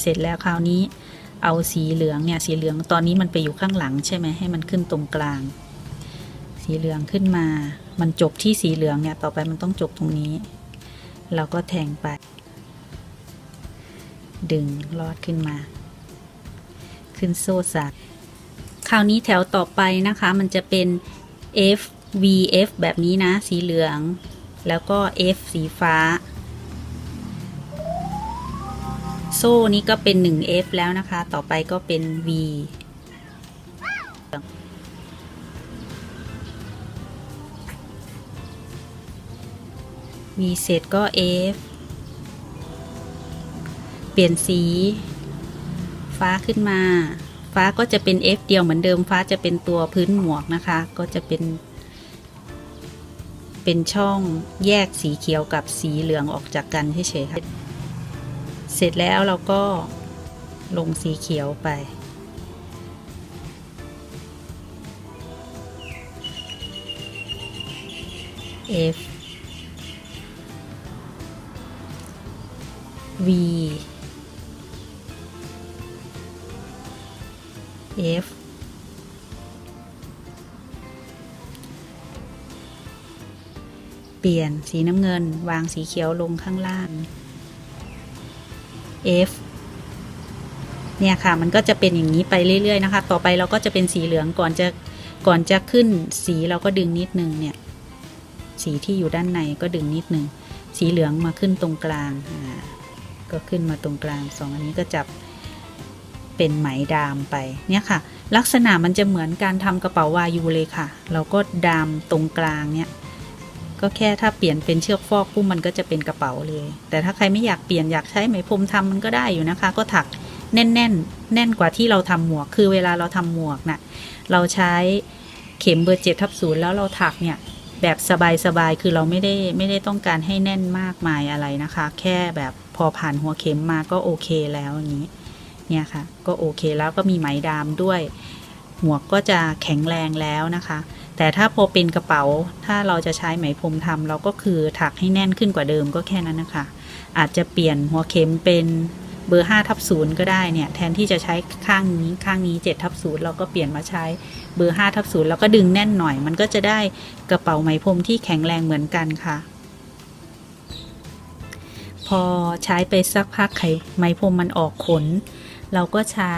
เสร็จแล้วคราวนี้เอาสีเหลืองเนี่ยสีเหลืองตอนนี้มันไปอยู่ข้างหลังใช่ไหมให้มันขึ้นตรงกลาง สีเหลืองขึ้นมา มันจบที่สีเหลืองเนี่ยต่อไปมันต้องจบตรงนี้ เราก็แทงไป ดึงลอดขึ้นมา ขึ้นโซ่สักคราวนี้แถวต่อไปนะคะมันจะเป็น F V F แบบนี้นะ สีเหลือง แล้วก็ F สีฟ้า โซ่นี้ก็เป็น 1F แล้วนะคะ ต่อไปก็เป็น V V เสร็จก็ F เปลี่ยนสี ฟ้าขึ้นมา ฟ้าก็จะเป็น F เดียวเหมือนเดิม ฟ้าจะเป็นตัวพื้นหมวกนะคะ ก็จะเป็น เป็นช่องแยกสีเขียวกับสีเหลืองออกจากกันเฉยๆค่ะ เสร็จแล้วเราก็ลงสีเขียวไป F V F เปลี่ยนสีน้ำเงิน วางสีเขียวลงข้างล่าง F เนี่ยค่ะมันก็จะเป็นอย่างนี้ไปเรื่อยๆนะคะ ต่อไปเราก็จะเป็นสีเหลืองก่อนจะก่อนจะขึ้นสีเราก็ดึงนิดนึงเนี่ยสีที่อยู่ด้านในก็ดึงนิดนึงสีเหลืองมาขึ้นตรงกลางอ่าก็ขึ้นมาตรงกลางสองอันนี้ก็จับเป็นไหมดามไปเนี่ยค่ะ ลักษณะมันจะเหมือนการทำกระเป๋าวายูเลยค่ะ เราก็ดามตรงกลางเนี่ย ก็แค่ถ้าเปลี่ยนเป็นเชือกฟอกปุ๊บมันก็จะเป็นกระเป๋าเลย แต่ถ้าใครไม่อยากเปลี่ยนอยากใช้ไหมพรมทำมันก็ได้อยู่นะคะ ก็ถักแน่นๆแน่นกว่าที่เราทำหมวก คือเวลาเราทำหมวกน่ะเราใช้เข็มเบอร์เจ็ดทับศูนย์แล้วเราถักเนี่ยแบบสบายๆ คือเราไม่ได้ไม่ได้ต้องการให้แน่นมากมายอะไรนะคะ แค่แบบพอผ่านหัวเข็มมาก็โอเคแล้วอย่างนี้ เนี่ยค่ะ ก็โอเคแล้วก็มีไหมดามด้วย หมวกก็จะแข็งแรงแล้วนะคะ แต่ถ้าพอเป็นกระเป๋า ถ้าเราจะใช้ไหมพรมทำเราก็คือถักให้แน่นขึ้นกว่าเดิมก็แค่นั้นนะคะ อาจจะเปลี่ยนหัวเข็มเป็นเบอร์5ทับศูนย์ก็ได้เนี่ย แทนที่จะใช้ข้างนี้ข้างนี้7ทับศูนย์เราก็เปลี่ยนมาใช้เบอร์5ทับศูนย์แล้วก็ดึงแน่นหน่อย มันก็จะได้กระเป๋าไหมพรมที่แข็งแรงเหมือนกันค่ะ พอใช้ไปสักพักไขไหมพรมมันออกขน เราก็ใช้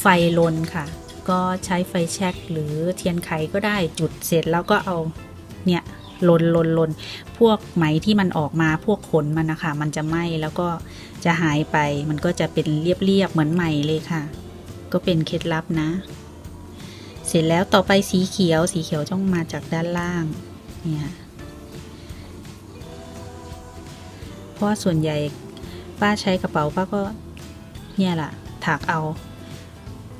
ไฟลนค่ะ ก็ใช้ไฟแช็กหรือเทียนไขก็ได้จุดเสร็จแล้วก็เอาเนี่ยลนลนลนพวกไหมที่มันออกมาพวกขนมันนะคะ มันจะไหม้แล้วก็จะหายไปมันก็จะเป็นเรียบๆเหมือนใหม่เลยค่ะ ก็เป็นเคล็ดลับนะ เสร็จแล้วต่อไปสีเขียวสีเขียวต้องมาจากด้านล่างเนี่ยเพราะส่วนใหญ่ป้าใช้กระเป๋าป้าก็เนี่ยแหละถักเอา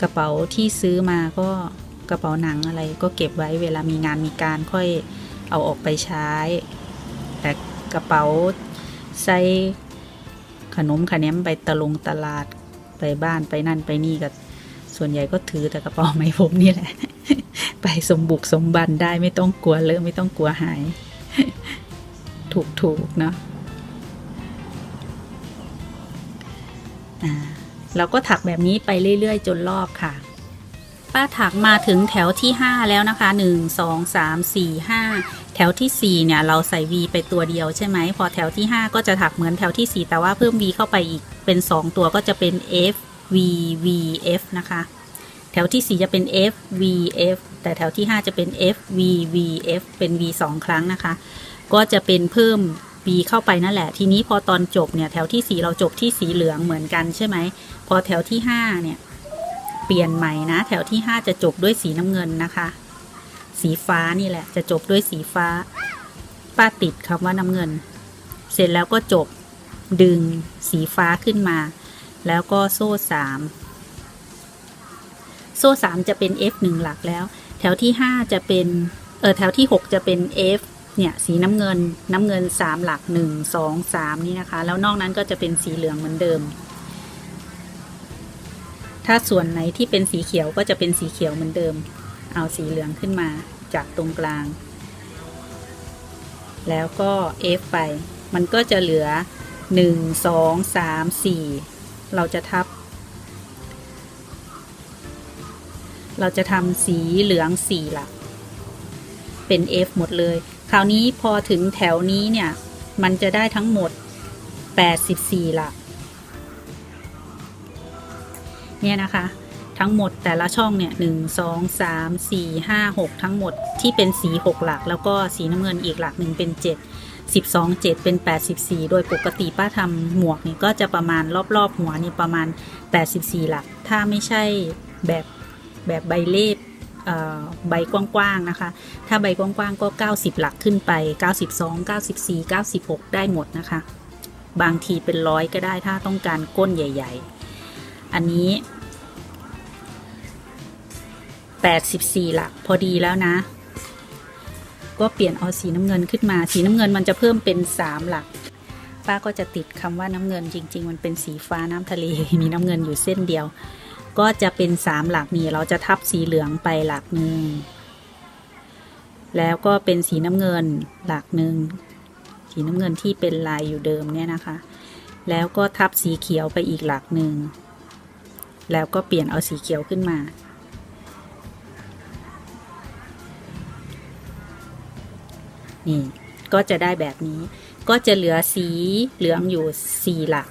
กระเป๋าที่ซื้อมาก็กระเป๋าหนังอะไรก็เก็บไว้เวลามีงานมีการค่อยเอาออกไปใช้ แต่กระเป๋าใส่ขนมขนมไปตะลงตลาดไปบ้านไปนั่นไปนี่ก็ส่วนใหญ่ก็ถือแต่กระเป๋าไหมผมนี่แหละ ไปสมบุกสมบันได้ไม่ต้องกลัวเลอะไม่ต้องกลัวหาย ถูกถูกๆเนาะอ่า เราก็ถักแบบนี้ไปเรื่อยๆ จนรอบค่ะ ป้าถักมาถึงแถวที่ 5 แล้วนะคะ 1 2 3 4 5 แถวทีสี่4 เนี่ย เราใส่ V ไปตัวเดียวใช่ไหม พอแถวที่ 5 ก็จะถักเหมือนแถวทีสี่ 4 แต่ว่าเพิ่ม V เข้าไปอีกเป็น 2 ตัวก็จะเป็น F V V F นะคะ แถวที่ 4 จะเป็น F V F แต่แถวที่ 5 จะเป็น F V V F เป็น V 2 ครั้งนะคะ ก็จะเป็นเพิ่ม V เข้าไปนั่นแหละ ทีนี้พอตอนจบเนี่ยแถวที่ 4 เราจบที่สีเหลืองเหมือนกันใช่ไหม พอแถวที่ 5 เนี่ย เปลี่ยนใหม่นะ แถวที่ 5 จะจบด้วยสีน้ำเงินนะคะ สีฟ้านี่แหละ จะจบด้วยสีฟ้า ป้าติดคำว่าน้ำเงิน เสร็จแล้วก็จบดึงสีฟ้าขึ้นมา แล้วก็โซ่สามโซ่สามจะเป็น F หนึ่งหลักแล้ว แถวที่ 5 จะเป็น เออแถวที่ 6 จะเป็น F เนี่ยสีน้ำเงินน้ำเงิน3หลัก1 2 3นี่นะคะ แล้วนอกนั้นก็จะเป็นสีเหลืองเหมือนเดิม ถ้าส่วนไหนที่เป็นสีเขียวก็จะเป็นสีเขียวเหมือนเดิม เอาสีเหลืองขึ้นมาจากตรงกลาง แล้วก็ F ไป มันก็จะเหลือ 1 2 3 4 เราจะทับ เราจะทำสีเหลืองสี่หลัก เป็น F หมดเลย คราวนี้พอถึงแถวนี้เนี่ย มันจะได้ทั้งหมด 84 หลัก เนี่ยนะคะ ทั้งหมดแต่ละช่องเนี่ยหนึ่งสองสามสี่ห้าหกทั้งหมดที่เป็นสีหกหลัก แล้วก็สีน้ำเงินอีกหลักหนึ่งเป็นเจ็ดสิบสองเจ็ดเป็นแปดสิบสี่โดยปกติป้าทำหมวกนี่ก็จะประมาณรอบๆหัวนี่ประมาณแปดสิบสี่หลัก ถ้าไม่ใช่แบบแบบใบเล็บ ใบกว้างๆนะคะ ถ้าใบกว้างๆก็ 90 หลักขึ้นไป 92 94 96 ได้หมดนะคะ บางทีเป็นร้อยก็ได้ถ้าต้องการก้นใหญ่ ๆ อันนี้ 84 หลักพอดีแล้วนะ ก็เปลี่ยนเอาสีน้ำเงินขึ้นมา สีน้ำเงินมันจะเพิ่มเป็น 3 หลักป้าก็จะติดคำว่าน้ำเงินจริง ๆ มันเป็นสีฟ้าน้ำทะเลมีน้ำเงินอยู่เส้นเดียว ก็จะเป็น 3 หลักนี่เราจะทับสีเหลืองไปหลักหนึ่งแล้วก็เป็นสีน้ำเงินหลักหนึ่งสีน้ำเงินที่เป็นลายอยู่เดิมเนี่ยนะคะ แล้วก็ทับสีเขียวไปอีกหลักหนึ่งแล้วก็เปลี่ยนเอาสีเขียวขึ้นมา นี่ก็จะได้แบบนี้ ก็จะเหลือสีเหลืองอยู่ 4 หลัก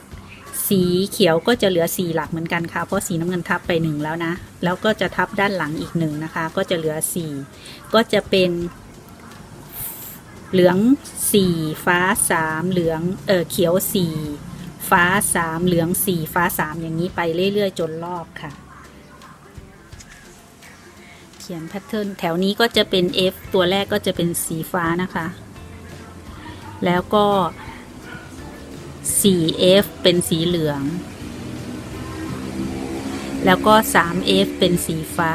สีเขียวก็จะเหลือ 4 หลักเหมือนกันค่ะ เพราะสีน้ำเงินทับไป 1 แล้วนะ แล้วก็จะทับด้านหลังอีกหนึ่งนะคะ ก็จะเหลือ 4 ก็จะเป็น เหลือง 4 ฟ้า 3 เหลือง เออเขียว 4 ฟ้า 3 เหลือง 4 ฟ้า 3 อย่างนี้ไปเรื่อย ๆ จนรอบค่ะ เขียนแพทเทิร์นแถวนี้ก็จะเป็น F ตัวแรกก็จะเป็นสีฟ้านะคะ แล้วก็ 4F เป็นสีเหลือง แล้วก็ 3F เป็นสีฟ้า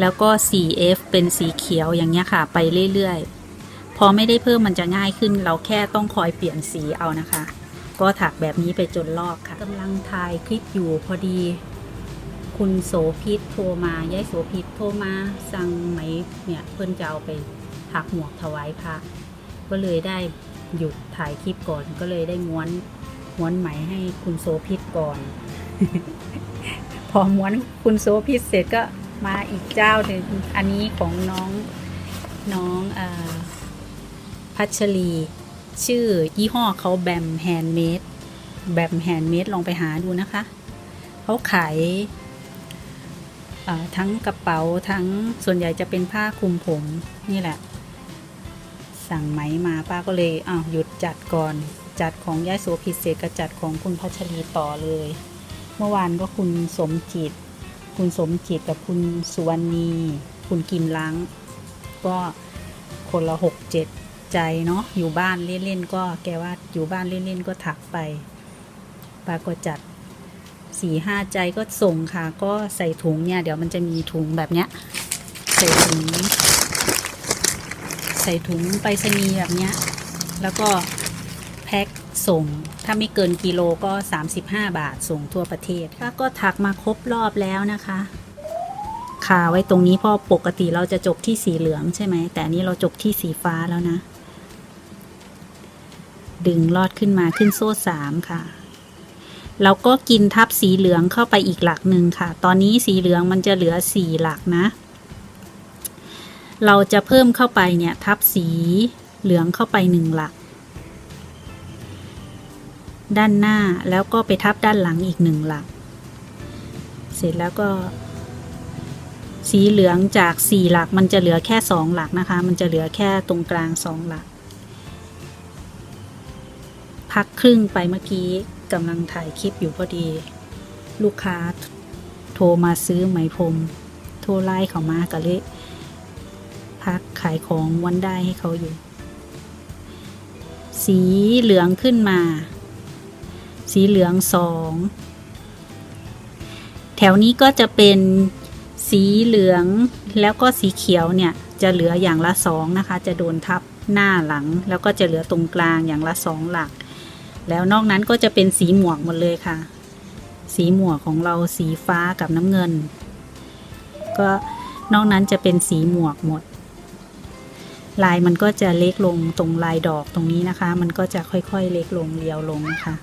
แล้วก็ 4F เป็นสีเขียวอย่างเงี้ยค่ะ ไปเรื่อยๆ พอไม่ได้เพิ่มมันจะง่ายขึ้น เราแค่ต้องคอยเปลี่ยนสีเอานะคะ ก็ถักแบบนี้ไปจนรอบค่ะกำลังถ่ายคลิปอยู่พอดี คุณโสพิษโทรมายายโสพิษโทรมาสั่งไหมเนี่ยเพิ่อนจะเอาไปถักหมวกถวายพระก็เลยได้ หยุดถ่ายคลิปก่อนก็เลยได้ม้วนม้วนไหมให้คุณโสพิษก่อน พอม้วนคุณโสพิษเสร็จก็มาอีกเจ้าหนึ่งอันนี้ของน้องน้องอพัชรี ชื่อยี่ห้อเขาแบมแฮนด์เมดแบมแฮนด์เมดลองไปหาดูนะคะ เขาขายทั้งกระเป๋าทั้งส่วนใหญ่จะเป็นผ้าคลุมผมนี่แหละ สั่งไหมมาป้าก็เลยอ้าวหยุดจัดก่อน จัดของย่าโสพิเศษก็จัดของคุณพัชรีต่อเลย เมื่อวานก็คุณสมจิต คุณสมจิตกับคุณสุวรรณี คุณกิมล้าง ก็คนละหกเจ็ดใจเนาะอยู่บ้านเล่นๆก็แกว่าอยู่บ้านเล่นๆก็ถักไปป้าก็จัดสี่ห้าใจก็ส่งค่ะ ก็ใส่ถุงเนี่ย เดี๋ยวมันจะมีถุงแบบเนี้ยใส่ถุง ใส่ถุงไปรษณีย์แบบเนี้ย แล้วก็แพ็คส่ง ถ้าไม่เกินกิโลก็ 35 บาทส่งทั่วประเทศค่ะก็ถักมาครบรอบแล้วนะคะคาไว้ตรงนี้เพราะปกติเราจะจบที่สีเหลืองใช่ไหม แต่นี้เราจบที่สีฟ้าแล้วนะ ดึงลอดขึ้นมาขึ้นโซ่สามค่ะเราก็กินทับสีเหลืองเข้าไปอีกหลักหนึ่งค่ะ ตอนนี้สีเหลืองมันจะเหลือสี่หลักนะ เราจะเพิ่มเข้าไปเนี่ยทับสีเหลืองเข้าไปหนึ่งหลัก ด้านหน้าแล้วก็ไปทับด้านหลังอีกหนึ่งหลัก เสร็จแล้วก็ สีเหลืองจากสี่หลักมันจะเหลือแค่สองหลักนะคะ มันจะเหลือแค่ตรงกลางสองหลัก พักครึ่งไปเมื่อกี้กำลังถ่ายคลิปอยู่พอดี ลูกค้าโทรมาซื้อไหมพรมโทรไล่เขามาก็เลย พักขายของวันได้ให้เขาอยู่ สีเหลืองขึ้นมา สีเหลืองสองแถวนี้ก็จะเป็นสีเหลืองแล้วก็สีเขียวเนี่ยจะเหลืออย่างละสองนะคะ จะโดนทับหน้าหลัง แล้วก็จะเหลือตรงกลางอย่างละสองหลัก แล้วนอกนั้นก็จะเป็นสีหมวกหมดเลยค่ะ สีหมวกของเราสีฟ้ากับน้ำเงิน ก็นอกนั้นจะเป็นสีหมวกหมด ลายมันก็จะเล็กลงตรงลายดอกตรงนี้นะคะ มันก็จะค่อยๆเล็กลงเรียวลงนะคะ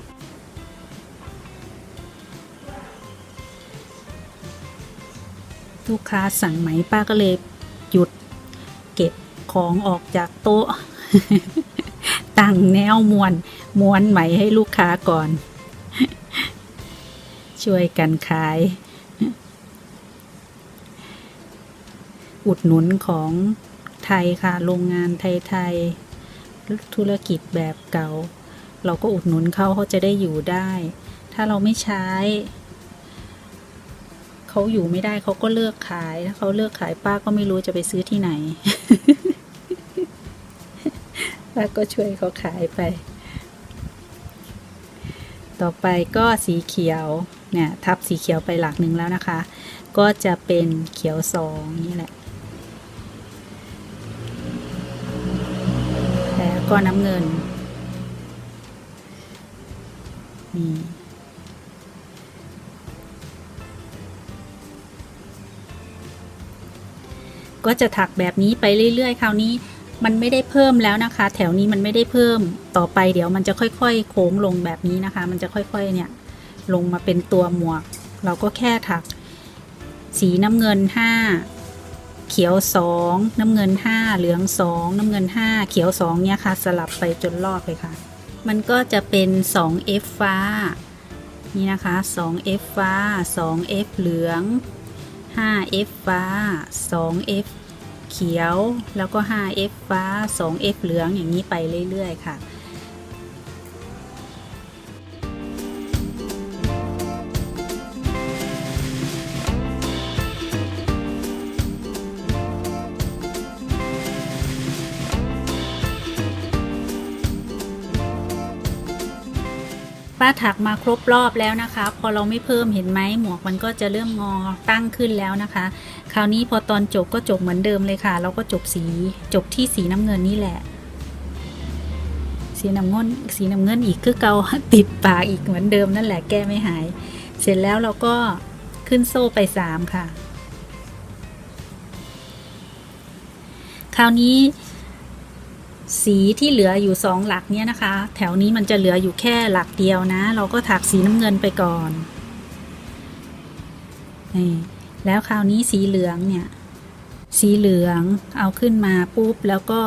ลูกค้าสั่งไหมป้าก็เลยหยุดเก็บของออกจากโต๊ะตั้งแนวมวนม้วนไหมให้ลูกค้าก่อน ช่วยกันขาย อุดหนุนของ ไทยค่ะ โรงงานไทยๆธุรกิจแบบเก่า เราก็อุดหนุนเขาเขาจะได้อยู่ได้ ถ้าเราไม่ใช้ เขาอยู่ไม่ได้เขาก็เลิกขายถ้าเขาเลิกขายป้าก็ไม่รู้จะไปซื้อที่ไหนป้าก็ช่วยเขาขายไป ต่อไปก็สีเขียวเนี่ยทับสีเขียวไปหลักหนึ่งแล้วนะคะ ก็จะเป็นเขียวสองนี่แหละ ก็น้ำเงินนี่ก็จะถักแบบนี้ไปเรื่อยๆ คราวนี้มันไม่ได้เพิ่มแล้วนะคะ แถวนี้มันไม่ได้เพิ่มต่อไปเดี๋ยวมันจะค่อยๆ โค้งลงแบบนี้นะคะ มันจะค่อยๆ เนี่ยลงมาเป็นตัวหมวก เราก็แค่ถัก สีน้ำเงิน 5 เขียว2น้ำเงิน5เหลือง2น้ำเงิน5เขียว2เนี่ยค่ะ สลับไปจนรอบเลยค่ะ มันก็จะเป็น 2F ฟ้า นี่นะคะ 2F ฟ้า 2F เหลือง 5F ฟ้า 2F เขียวแล้วก็ 5F ฟ้า 2F เหลืองอย่างนี้ไปเรื่อย ๆ ค่ะ ป้าถักมาครบรอบแล้วนะคะ พอเราไม่เพิ่มเห็นไหมหมวกมันก็จะเริ่มงอตั้งขึ้นแล้วนะคะ คราวนี้พอตอนจบก็จบเหมือนเดิมเลยค่ะ เราก็จบสีจบที่สีน้ำเงินนี่แหละ สีน้ำเงินสีน้ำเงินอีกคือเกาติดปากอีกเหมือนเดิมนั่นแหละแก้ไม่หาย เสร็จแล้วเราก็ขึ้นโซ่ไปสามค่ะ คราวนี้ สีที่เหลืออยู่สองหลักเนี่ยนะคะ แถวนี้มันจะเหลืออยู่แค่หลักเดียวนะ เราก็ถักสีน้ำเงินไปก่อนนี่แล้วคราวนี้สีเหลืองเนี่ย สีเหลืองเอาขึ้นมาปุ๊บแล้วก็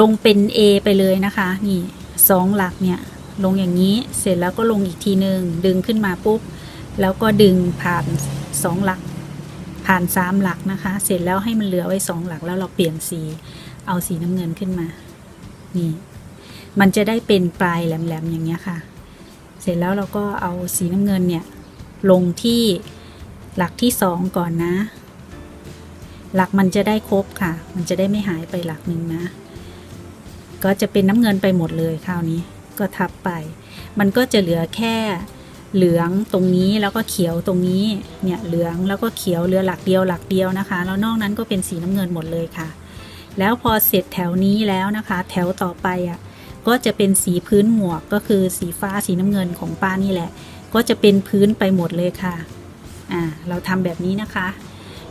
ลงเป็น A ไปเลยนะคะ นี่สองหลักเนี่ย ลงอย่างนี้เสร็จแล้วก็ลงอีกทีหนึ่งดึงขึ้นมาปุ๊บ แล้วก็ดึงผ่านสองหลัก ผ่านสามหลักนะคะ เสร็จแล้วให้มันเหลือไว้สองหลักแล้วเราเปลี่ยนสี เอาสีน้ำเงินขึ้นมา นี่ มันจะได้เป็นปลายแหลมๆอย่างเงี้ยค่ะ เสร็จแล้วเราก็เอาสีน้ำเงินเนี่ยลงที่หลักที่สองก่อนนะ หลักมันจะได้ครบค่ะ มันจะได้ไม่หายไปหลักหนึ่งนะ ก็จะเป็นน้ำเงินไปหมดเลยคราวนี้ ก็ทับไป มันก็จะเหลือแค่เหลืองตรงนี้แล้วก็เขียวตรงนี้ เนี่ยเหลืองแล้วก็เขียวเหลือหลักเดียวหลักเดียวนะคะ แล้วนอกนั้นก็เป็นสีน้ำเงินหมดเลยค่ะ แล้วพอเสร็จแถวนี้แล้วนะคะ แถวต่อไปอะก็จะเป็นสีพื้นหมวกก็คือสีฟ้าสีน้ำเงินของป้านี่แหละ ก็จะเป็นพื้นไปหมดเลยค่ะอ่าเราทำแบบนี้นะคะ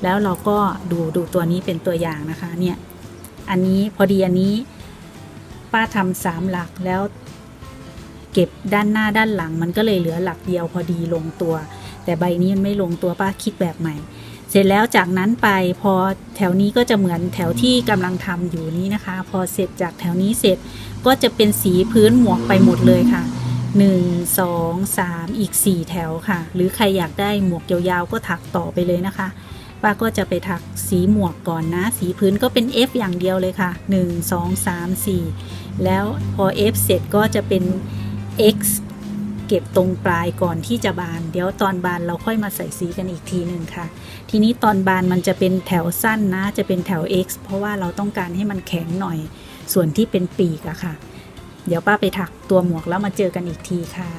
แล้วเราก็ดูดูตัวนี้เป็นตัวอย่างนะคะเนี่ยอันนี้พอดีอันนี้ป้าทำสามหลักแล้ว เก็บด้านหน้าด้านหลัง มันก็เลยเหลือหลักเดียวพอดีลงตัว แต่ใบนี้มันไม่ลงตัวป้าคิดแบบใหม่ เสร็จแล้วจากนั้นไปพอแถวนี้ก็จะเหมือนแถวที่กำลังทำอยู่นี้นะคะ พอเสร็จจากแถวนี้เสร็จก็จะเป็นสีพื้นหมวกไปหมดเลยค่ะ 1 2 3 อีก 4 แถวค่ะ หรือใครอยากได้หมวกยาวๆก็ถักต่อไปเลยนะคะป้าก็จะไปถักสีหมวกก่อนนะ สีพื้นก็เป็น F อย่างเดียวเลยค่ะ 1 2 3 4 แล้วพอ F เสร็จก็จะเป็น X เก็บตรงปลายก่อนที่จะบาน เดี๋ยวตอนบานเราค่อยมาใส่สีกันอีกทีหนึ่งค่ะ ทีนี้ตอนบานมันจะเป็นแถวสั้นนะ จะเป็นแถว X เพราะว่าเราต้องการให้มันแข็งหน่อย ส่วนที่เป็นปีกอะค่ะ เดี๋ยวป้าไปถักตัวหมวกแล้วมาเจอกันอีกทีค่ะ